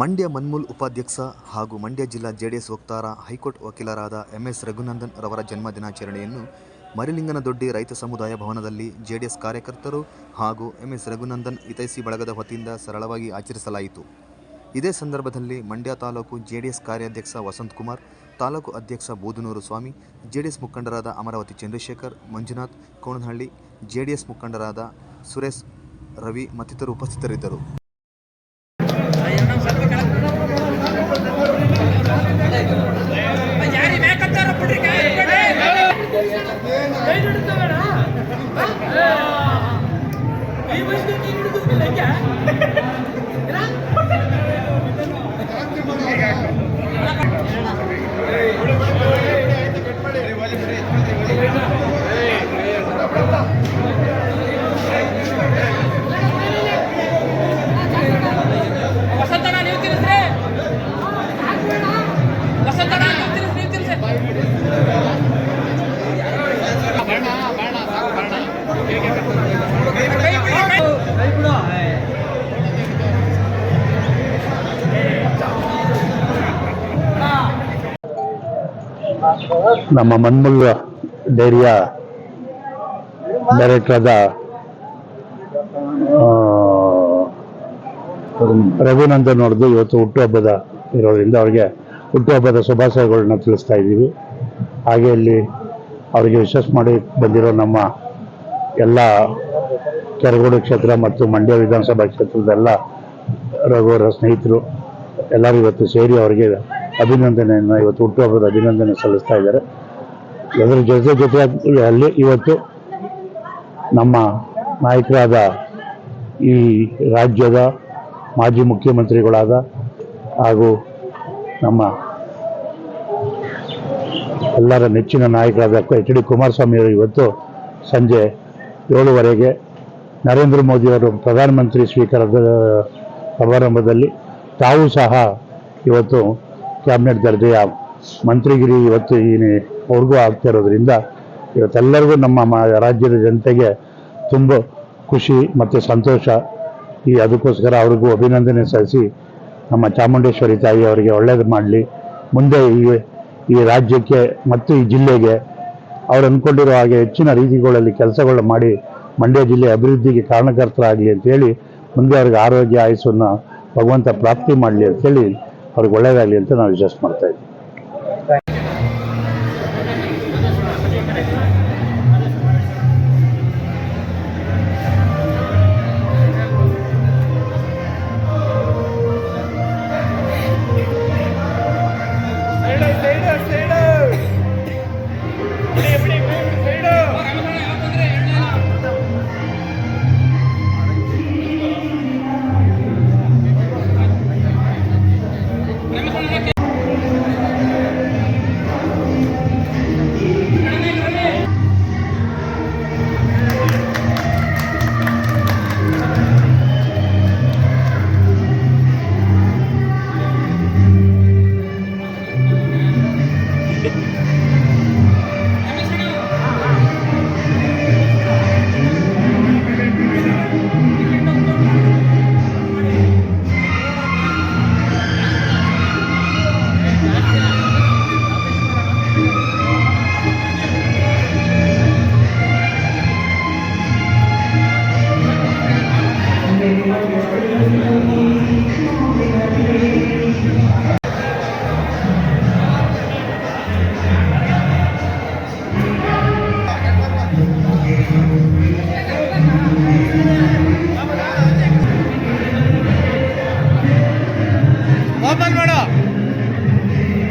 ಮಂಡ್ಯ ಮನ್ಮೂಲ್ ಉಪಾಧ್ಯಕ್ಷ ಹಾಗೂ ಮಂಡ್ಯ ಜಿಲ್ಲಾ ಜೆಡಿಎಸ್ ವಕ್ತಾರ, ಹೈಕೋರ್ಟ್ ವಕೀಲರಾದ ಎಂಎಸ್ ರಘುನಂದನ್ ರವರ ಜನ್ಮ ದಿನಾಚರಣೆಯನ್ನು ಮರಿಲಿಂಗನದೊಡ್ಡಿ ರೈತ ಸಮುದಾಯ ಭವನದಲ್ಲಿ ಜೆಡಿಎಸ್ ಕಾರ್ಯಕರ್ತರು ಹಾಗೂ ಎಂಎಸ್ ರಘುನಂದನ್ ಹಿತೈಷಿ ಬಳಗದ ವತಿಯಿಂದ ಸರಳವಾಗಿ ಆಚರಿಸಲಾಯಿತು. ಇದೇ ಸಂದರ್ಭದಲ್ಲಿ ಮಂಡ್ಯ ತಾಲೂಕು ಜೆಡಿಎಸ್ ಕಾರ್ಯಾಧ್ಯಕ್ಷ ವಸಂತ್ ಕುಮಾರ್, ತಾಲೂಕು ಅಧ್ಯಕ್ಷ ಬೋಧನೂರು ಸ್ವಾಮಿ, ಜೆಡಿಎಸ್ ಮುಖಂಡರಾದ ಅಮರಾವತಿ ಚಂದ್ರಶೇಖರ್, ಮಂಜುನಾಥ್ ಕೋಣನಹಳ್ಳಿ, ಜೆಡಿಎಸ್ ಮುಖಂಡರಾದ ಸುರೇಶ್ ರವಿ ಮತ್ತಿತರರು ಉಪಸ್ಥಿತರಿದ್ದರು. ನಮ್ಮ ಮನ್ಮುಲ್ ಡೈರಿಯ ಡೈರೆಕ್ಟರ್ ಆದ ರಘುನಂದನ್ ಅವ್ರದ್ದು ಇವತ್ತು ಹುಟ್ಟುಹಬ್ಬದ ಇರೋದ್ರಿಂದ ಅವ್ರಿಗೆ ಹುಟ್ಟುಹಬ್ಬದ ಶುಭಾಶಯಗಳನ್ನ ತಿಳಿಸ್ತಾ ಇದ್ದೀವಿ. ಹಾಗೆ ಇಲ್ಲಿ ಅವರಿಗೆ ವಿಶ್ವಾಸ ಮಾಡಿ ಬಂದಿರೋ ನಮ್ಮ ಎಲ್ಲ ಕೆರಗೋಡು ಕ್ಷೇತ್ರ ಮತ್ತು ಮಂಡ್ಯ ವಿಧಾನಸಭಾ ಕ್ಷೇತ್ರದ ಎಲ್ಲ ರಘುವರ ಸ್ನೇಹಿತರು ಎಲ್ಲರೂ ಇವತ್ತು ಸೇರಿ ಅವರಿಗೆ ಅಭಿನಂದನೆಯನ್ನು ಇವತ್ತು ಹುಟ್ಟುಹಬ್ಬದ ಅಭಿನಂದನೆ ಸಲ್ಲಿಸ್ತಾ ಇದ್ದಾರೆ. ಅದರ ಜೊತೆ ಜೊತೆಯಾಗಿ ಅಲ್ಲಿ ಇವತ್ತು ನಮ್ಮ ನಾಯಕರಾದ ಈ ರಾಜ್ಯದ ಮಾಜಿ ಮುಖ್ಯಮಂತ್ರಿಗಳಾದ ಹಾಗೂ ನಮ್ಮ ಎಲ್ಲರ ನೆಚ್ಚಿನ ನಾಯಕರಾದ ಎಚ್ ಡಿ ಕುಮಾರಸ್ವಾಮಿ ಅವರು ಇವತ್ತು ಸಂಜೆ ಏಳುವರೆಗೆ ನರೇಂದ್ರ ಮೋದಿಯವರು ಪ್ರಧಾನಮಂತ್ರಿ ಸ್ವೀಕಾರದ ಸಮಾರಂಭದಲ್ಲಿ ತಾವು ಸಹ ಇವತ್ತು ಕ್ಯಾಬಿನೆಟ್ ದರ್ಜೆಯ ಮಂತ್ರಿಗಿರಿ ಇವತ್ತು ಈ ಅವ್ರಿಗೂ ಆಗ್ತಾ ಇರೋದ್ರಿಂದ ಇವತ್ತೆಲ್ಲರಿಗೂ ನಮ್ಮ ರಾಜ್ಯದ ಜನತೆಗೆ ತುಂಬ ಖುಷಿ ಮತ್ತು ಸಂತೋಷ. ಈ ಅದಕ್ಕೋಸ್ಕರ ಅವ್ರಿಗೂ ಅಭಿನಂದನೆ ಸಲ್ಲಿಸಿ ನಮ್ಮ ಚಾಮುಂಡೇಶ್ವರಿ ತಾಯಿ ಅವರಿಗೆ ಒಳ್ಳೇದು ಮಾಡಲಿ. ಮುಂದೆ ಈ ಈ ರಾಜ್ಯಕ್ಕೆ ಮತ್ತು ಈ ಜಿಲ್ಲೆಗೆ ಅವ್ರು ಅಂದ್ಕೊಂಡಿರೋ ಹಾಗೆ ಹೆಚ್ಚಿನ ರೀತಿಗಳಲ್ಲಿ ಕೆಲಸಗಳು ಮಾಡಿ ಮಂಡ್ಯ ಜಿಲ್ಲೆ ಅಭಿವೃದ್ಧಿಗೆ ಕಾರಣಕರ್ತರಾಗಲಿ ಅಂತೇಳಿ ಮುಂದೆ ಅವ್ರಿಗೆ ಆರೋಗ್ಯ, ಆಯಸ್ಸನ್ನು ಭಗವಂತ ಪ್ರಾಪ್ತಿ ಮಾಡಲಿ ಅಂತೇಳಿ ಅವ್ರಿಗೆ ಒಳ್ಳೇದಾಗಲಿ ಅಂತ ನಾವು ವಿಶ್ವಾಸ ಮಾಡ್ತಾ ಇದ್ದೀವಿ ಸೈಡು, ಸೈಡು, ಸೈಡು. ಬಿಡಿ,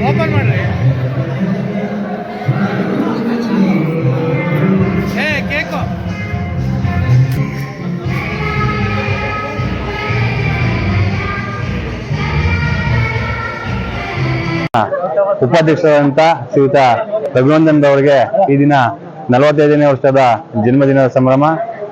ಓಪನ್ ಮಾಡ್ರಿ ಏ, ಕೇಕು. ಉಪಾಧ್ಯಕ್ಷರಾದಂತ ಶ್ರೀಯುತ ರಘುನಂದನ್ ಅವರಿಗೆ ಈ ದಿನ ನಲವತ್ತೈದನೇ ವರ್ಷದ ಜನ್ಮದಿನದ ಸಂಭ್ರಮ.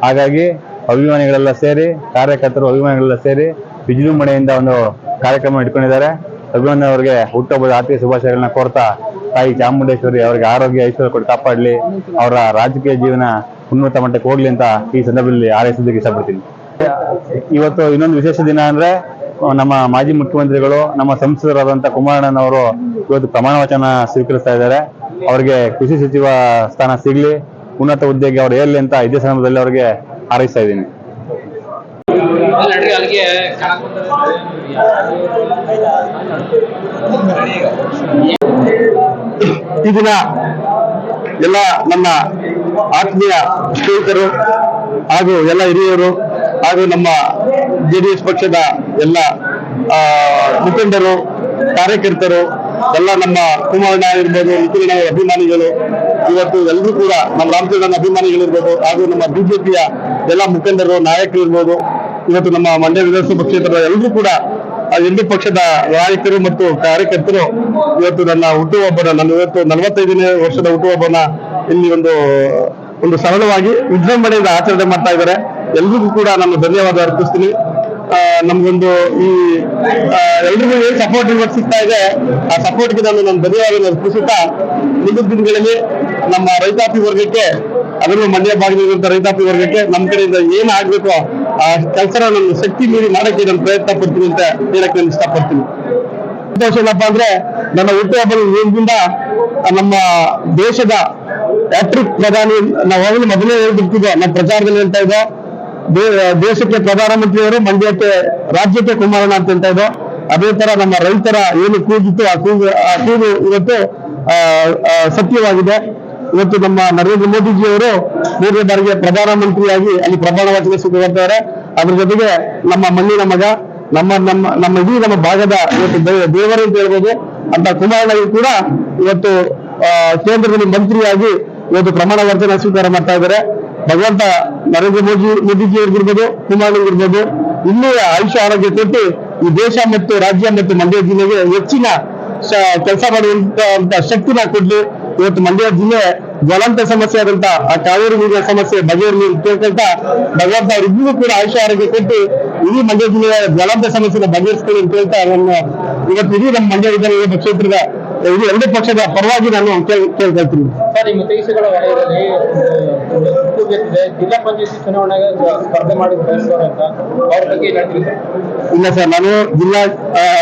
ಹಾಗಾಗಿ ಅಭಿಮಾನಿಗಳೆಲ್ಲ ಸೇರಿ, ಕಾರ್ಯಕರ್ತರು ಅಭಿಮಾನಿಗಳೆಲ್ಲ ಸೇರಿ ವಿಜೃಂಭಣೆಯಿಂದ ಒಂದು ಕಾರ್ಯಕ್ರಮ ಇಟ್ಕೊಂಡಿದ್ದಾರೆ. ರಘುನಂದನ್ ಅವರಿಗೆ. ಹುಟ್ಟುಹಬ್ಬದ ಆರ್ಥಿಕ ಶುಭಾಶಯಗಳನ್ನ ಕೋರ್ತಾ ತಾಯಿ ಚಾಮುಂಡೇಶ್ವರಿ ಅವರಿಗೆ ಆರೋಗ್ಯ, ಐಶ್ವರ್ಯ ಕೊಟ್ಟು ಕಾಪಾಡಲಿ. ಅವರ ರಾಜಕೀಯ ಜೀವನ ಉನ್ನತ ಮಟ್ಟಕ್ಕೆ ಹೋಗ್ಲಿ ಅಂತ ಈ ಸಂದರ್ಭದಲ್ಲಿ ಆರೈಸೋದಕ್ಕೆ ಇಷ್ಟಪಡ್ತೀನಿ. ಇವತ್ತು ಇನ್ನೊಂದು ವಿಶೇಷ ದಿನ ಅಂದ್ರೆ ನಮ್ಮ ಮಾಜಿ ಮುಖ್ಯಮಂತ್ರಿಗಳು, ನಮ್ಮ ಸಂಸದರಾದಂತ ಕುಮಾರಣ್ಣನವರು ಇವತ್ತು ಪ್ರಮಾಣ ವಚನ ಸ್ವೀಕರಿಸ್ತಾ ಇದ್ದಾರೆ. ಅವರಿಗೆ ಕೃಷಿ ಸಚಿವ ಸ್ಥಾನ ಸಿಗ್ಲಿ. ಉನ್ನತ ಹುದ್ದೆಗೆ ಅವ್ರು ಏರ್ಲಿ ಅಂತ ಇದೇ ಸಂದರ್ಭದಲ್ಲಿ ಅವರಿಗೆ ಹಾರೈಸ್ತಾ ಇದ್ದೀನಿ. ಈ ದಿನ ಎಲ್ಲ ನಮ್ಮ ಆತ್ಮೀಯ ಸ್ನೇಹಿತರು ಹಾಗೂ ಎಲ್ಲ ಹಿರಿಯರು ಹಾಗೂ ನಮ್ಮ ಜೆ ಡಿ ಎಸ್ ಪಕ್ಷದ ಎಲ್ಲ ಮುಖಂಡರು, ಕಾರ್ಯಕರ್ತರು, ಎಲ್ಲ ನಮ್ಮ ಕುಮಾರಣ್ಣ ಇರ್ಬೋದು ನಿಖಿಲಣ್ಣ ಅಭಿಮಾನಿಗಳು, ಇವತ್ತು ಎಲ್ಲರೂ ಕೂಡ ನಮ್ಮ ರಾಮಚಂದ್ರನ ಅಭಿಮಾನಿಗಳಿರ್ಬೋದು ಹಾಗೂ ನಮ್ಮ ಬಿಜೆಪಿಯ ಎಲ್ಲ ಮುಖಂಡರು ನಾಯಕರು ಇರ್ಬೋದು ಇವತ್ತು ನಮ್ಮ ಮಂಡ್ಯ ವಿಧಾನಸಭಾ ಕ್ಷೇತ್ರದ ಎಲ್ಲರೂ ಕೂಡ ಎರಡು ಪಕ್ಷದ ನಾಯಕರು ಮತ್ತು ಕಾರ್ಯಕರ್ತರು ಇವತ್ತು ನನ್ನ ಹುಟ್ಟುಹಬ್ಬನ ನನ್ನ ಇವತ್ತು ನಲವತ್ತೈದನೇ ವರ್ಷದ ಹುಟ್ಟುಹಬ್ಬನ ಇಲ್ಲಿ ಒಂದು ಒಂದು ಸರಳವಾಗಿ ವಿಜೃಂಭಣೆಯಿಂದ ಆಚರಣೆ ಮಾಡ್ತಾ ಇದ್ದಾರೆ. ಎಲ್ರಿಗೂ ಕೂಡ ನಾನು ಧನ್ಯವಾದ ಅರ್ಪಿಸ್ತೀನಿ. ನಮ್ಗೊಂದು ಈ ಎಲ್ರಿಗೂ ಏನ್ ಸಪೋರ್ಟ್ ಇವತ್ತು ಸಿಗ್ತಾ ಇದೆ. ಆ ಸಪೋರ್ಟ್ಗೆ ನಾನು ನನ್ನ ಧನ್ಯವಾದ ಅರ್ಪಿಸುತ್ತಾ ಮುಂದಿನ ದಿನಗಳಲ್ಲಿ ನಮ್ಮ ರೈತಾಪಿ ವರ್ಗಕ್ಕೆ, ಅದರಲ್ಲೂ ಮಂಡ್ಯ ಭಾಗದಲ್ಲಿರುವಂತಹ ರೈತಾಪಿ ವರ್ಗಕ್ಕೆ ನಮ್ಮ ಕಡೆಯಿಂದ ಏನ್ ಆಗ್ಬೇಕು ಆ ಕೆಲಸನ ನನ್ನ ಶಕ್ತಿ ಮೀರಿ ಮಾಡಕ್ಕೆ ನಾನು ಪ್ರಯತ್ನ ಪಡ್ತೀನಿ ಅಂತ ಹೇಳಕ್ ನಾನು ಇಷ್ಟಪಡ್ತೀನಿ. ಸಂತೋಷ ಏನಪ್ಪಾ ಅಂದ್ರೆ ನನ್ನ ಹುಟ್ಟುಹಬ್ಬದ ದಿನದಿಂದ ನಮ್ಮ ದೇಶದ ಹ್ಯಾಟ್ರಿಕ್ ಪ್ರಧಾನಿ ನಾವು ಹೋಗಲು ಮೊದಲೇ ಹೇಳ್ಬಿಡ್ತಿದ್ದೆ ನಮ್ಮ ಪ್ರಚಾರದಲ್ಲಿ ಹೇಳ್ತಾ ಇದ್ದೋ. ದೇಶಕ್ಕೆ ಪ್ರಧಾನಮಂತ್ರಿಯವರು, ಮಂಡ್ಯಕ್ಕೆ, ರಾಜ್ಯಕ್ಕೆ ಕುಮಾರಣ ಅಂತ ಹೇಳ್ತಾ ಇದ್ದೋ. ಅದೇ ತರ ನಮ್ಮ ರೈತರ ಏನು ಕೂಗಿತ್ತು ಆ ಕೂಗು ಆ ಕೂಗು ಇವತ್ತು ಸತ್ಯವಾಗಿದೆ. ಇವತ್ತು ನಮ್ಮ ನರೇಂದ್ರ ಮೋದಿಜಿ ಅವರು ಮೂರನೇ ಬಾರಿಗೆ ಪ್ರಧಾನಮಂತ್ರಿಯಾಗಿ ಅಲ್ಲಿ ಪ್ರಮಾಣ ವಚನ ಸ್ವೀಕರಿಸ್ತಾರೆ ಅದ್ರ ಜೊತೆಗೆ ನಮ್ಮ ಮಣ್ಣಿನ ಮಗ, ನಮ್ಮ ನಮ್ಮ ನಮ್ಮ ಇಡೀ ನಮ್ಮ ಭಾಗದ ಇವತ್ತು ದೇವರು ಅಂತ ಹೇಳ್ಬೋದು, ಅಂತ ಕುಮಾರಣ್ಣ ಕೂಡ ಇವತ್ತು ಕೇಂದ್ರದಲ್ಲಿ ಮಂತ್ರಿಯಾಗಿ ಇವತ್ತು ಪ್ರಮಾಣ ವಚನ ಸ್ವೀಕಾರ ಮಾಡ್ತಾ ಇದ್ದಾರೆ. ಭಗವಂತ ನರೇಂದ್ರ ಮೋದಿ ಮೋದಿಜಿ ಅವ್ರಿಗಿರ್ಬೋದು ಕುಮಾರಣ್ಣಗಿರ್ಬೋದು ಇನ್ನೂ ಆಯುಷ್ಯ ಆರೋಗ್ಯ ಕೊಟ್ಟು ಈ ದೇಶ ಮತ್ತು ರಾಜ್ಯ ಮತ್ತು ಮಂಡ್ಯ ಜಿಲ್ಲೆಗೆ ಹೆಚ್ಚಿನ ಕೆಲಸ ಮಾಡುವಂತ, ಶಕ್ತಿನ ಕೊಡ್ಲಿ. ಇವತ್ತು ಮಂಡ್ಯ ಜಿಲ್ಲೆ ಜ್ವಲಂತ ಸಮಸ್ಯೆ ಆದಂತ ಆ ಕಾವೇರಿ ನೀರಿನ ಸಮಸ್ಯೆ ಬಗೆಹರಿ ನೀರು ಕೇಳ್ಕೊಳ್ತಾ ಭಗವಂತ ಅವರಿಬ್ಬರಿಗೂ ಕೂಡ ಆಯುಷ ಆರೋಗ್ಯ ಕೊಟ್ಟು ಇಡೀ ಮಂಡ್ಯ ಜಿಲ್ಲೆಯ ಜ್ವಲಂತ ಸಮಸ್ಯೆನ ಬಗೆಹರಿಸ್ಕೊಳ್ಳಿ ಅಂತ ಹೇಳ್ತಾ ನನ್ನ ಇವತ್ತು ಇಡೀ ನಮ್ಮ ಮಂಡ್ಯ ವಿಧಾನಸಭೆ ಕ್ಷೇತ್ರದ ಇಡೀ ಎರಡು ಪಕ್ಷದ ಪರವಾಗಿ ನಾನು ಕೇಳ್ತಾ ಕೇಳ್ಕೊಳ್ತೀನಿ ಜಿಲ್ಲಾ ಪಂಚಾಯತಿ ಚುನಾವಣೆಗೆ ಸ್ಪರ್ಧೆ ಮಾಡಿ ಅಂತ ಇಲ್ಲ ಸರ್ ನಾನು ಜಿಲ್ಲಾ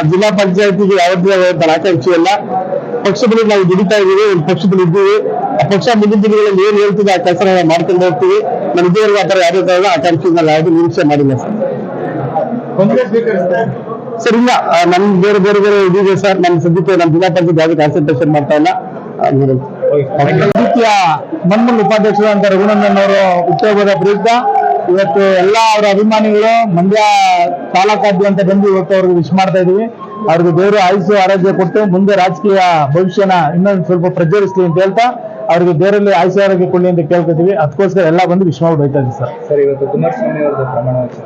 ಜಿಲ್ಲಾ ಪಂಚಾಯತಿಗೆ ಯಾವುದೇ ನನ್ನ ಅಲ್ಲ. ಇಲ್ಲ ಪಕ್ಷದಲ್ಲಿ ನಾವು ದುಡಿತಾ ಇದ್ದೀವಿ ಒಂದು ಪಕ್ಷದಲ್ಲಿ ಇದ್ದೀವಿ. ಆ ಪಕ್ಷ ಮುಂದಿನ ದಿನಗಳಲ್ಲಿ ಏನ್ ಹೇಳ್ತಿದೆ ಆ ಕೆಲಸ ನಾವು ಮಾಡ್ಕೊಂಡು ಹೋಗ್ತೀವಿ. ನಮ್ಮ ಇದುವರೆಗೂ ಆ ಥರ ಯಾರು ಆ ನಾವು ಯಾವುದು ನಿರೀಕ್ಷೆ ಮಾಡಿಲ್ಲ ಸರ್. ಸರ್ ಇಲ್ಲ. ನಮ್ ಬೇರೆ ಬೇರೆ ಬೇರೆ ಇದಿದೆ ಸರ್. ನಮ್ಮ ಸದ್ಯಕ್ಕೆ ನಮ್ಮ ಜಿಲ್ಲಾ ಪಂಚಾಯತ್ ಯಾವುದೇ ಕಾನ್ಸಂಟ್ರೇಷನ್ ಮಾಡ್ತಾ ಇಲ್ಲ. ರೀತಿಯ ಮನ್ಮೂಲ್ ಉಪಾಧ್ಯಕ್ಷರಾದಂತ ರಘುನಂದನ್ ಅವರು ಹುಟ್ಟುಹಬ್ಬದ ಪ್ರಯುಕ್ತ ಇವತ್ತು ಎಲ್ಲಾ ಅವರ ಅಭಿಮಾನಿಗಳು ಮಂಡ್ಯ ತಾಲೂಕಾದ್ಯಂತ ಬಂದು ಇವತ್ತು ಅವ್ರಿಗೆ ವಿಶ್ ಮಾಡ್ತಾ ಇದೀವಿ ಅವ್ರಿಗೆ ದೇವರು ಆಯುಷ್ಯ ಆರೋಗ್ಯ ಕೊಟ್ಟು ಮುಂದೆ ರಾಜಕೀಯ ಭವಿಷ್ಯನ ಇನ್ನೊಂದು ಸ್ವಲ್ಪ ಪ್ರಜ್ವರಿಸಲಿ ಅಂತ ಹೇಳ್ತಾ ಅವ್ರಿಗೆ ದೇವರಲ್ಲಿ ಆಯುಷ್ಯ ಆರೋಗ್ಯ ಕೊಡ್ಲಿ ಅಂತ ಕೇಳ್ಕೊತೀವಿ. ಅದಕ್ಕೋಸ್ಕರ ಎಲ್ಲ ಬಂದು ವಿಶ್ವ ಬೈತಾ ಇದ್ದೀವಿ ಸರ್. ಸರ್ ಇವತ್ತು ಕುಮಾರಸ್ವಾಮಿ ಅವರದ್ದು ಪ್ರಮಾಣ ವಚನ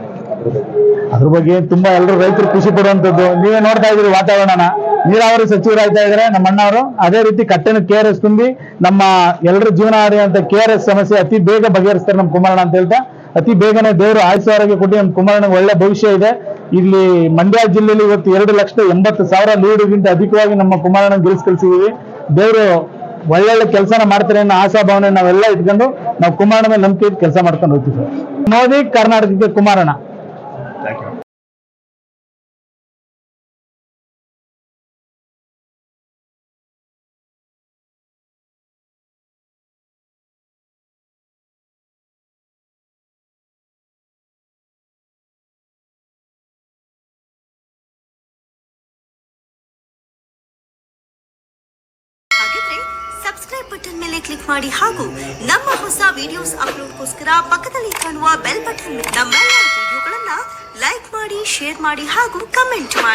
ಅದ್ರ ಬಗ್ಗೆ. ತುಂಬಾ ಎಲ್ಲರೂ ರೈತರು ಖುಷಿ ಪಡುವಂತದ್ದು ನೀವೇ ನೋಡ್ತಾ ಇದ್ರಿ ವಾತಾವರಣನ. ನೀರಾವರಿ ಸಚಿವರಾಗ್ತಾ ಇದ್ರೆ ನಮ್ಮ ಅಣ್ಣವರು. ಅದೇ ರೀತಿ ಕಟ್ಟೆನ ಕೆ ಆರ್ ಎಸ್ ತುಂಬಿ ನಮ್ಮ ಎಲ್ಲರ ಜೀವನ ಅಂತ ಕೆ ಆರ್ ಎಸ್ ಸಮಸ್ಯೆ ಅತಿ ಬೇಗ ಬಗೆಹರಿಸ್ತಾರೆ ನಮ್ಮ ಕುಮಾರಣ್ಣ ಅಂತ ಹೇಳ್ತಾ ಅತಿ ಬೇಗನೆ ದೇವರು ಆರೋಗ್ಯ ಕೊಟ್ಟು ನಮ್ಮ ಕುಮಾರಣ್ಣಗೆ ಒಳ್ಳೆ ಭವಿಷ್ಯ ಇದೆ. ಇಲ್ಲಿ ಮಂಡ್ಯ ಜಿಲ್ಲೆಯಲ್ಲಿ ಇವತ್ತು ಎರಡು ಲಕ್ಷದ ಎಂಬತ್ತು ಸಾವಿರ ಲೀಡ್ಗಿಂತ ಅಧಿಕವಾಗಿ ನಮ್ಮ ಕುಮಾರನ ಗೆಲ್ಸ್ ಕಳ್ಸಿದೀವಿ ದೇವರು ಒಳ್ಳೊಳ್ಳೆ ಕೆಲಸನ ಮಾಡ್ತಾರೆ ಅನ್ನೋ ಆಶಾಭಾವನೆ ನಾವೆಲ್ಲ ಇಟ್ಕೊಂಡು ನಾವು ಕುಮಾರನ ಮೇಲೆ ನಂಬಿಕೆ ಕೆಲಸ ಮಾಡ್ಕೊಂಡು ಹೋಗ್ತೀವಿ ಮೋದಿ ಕರ್ನಾಟಕಕ್ಕೆ ಕುಮಾರಣ್ಣ ಬಟನ್ ಮೇಲೆ ಕ್ಲಿಕ್ ಮಾಡಿ ಹಾಗೂ ನಮ್ಮ ಹೊಸ ವಿಡಿಯೋಸ್ ಅಪ್ಲೋಡ್ಗೋಸ್ಕರ ಪಕ್ಕದಲ್ಲಿ ಕಾಣುವ ಬೆಲ್ ಬಟನ್ ನಮ್ಮ ವಿಡಿಯೋಗಳನ್ನ ಲೈಕ್ ಮಾಡಿ ಶೇರ್ ಮಾಡಿ ಹಾಗೂ ಕಮೆಂಟ್ ಮಾಡಿ.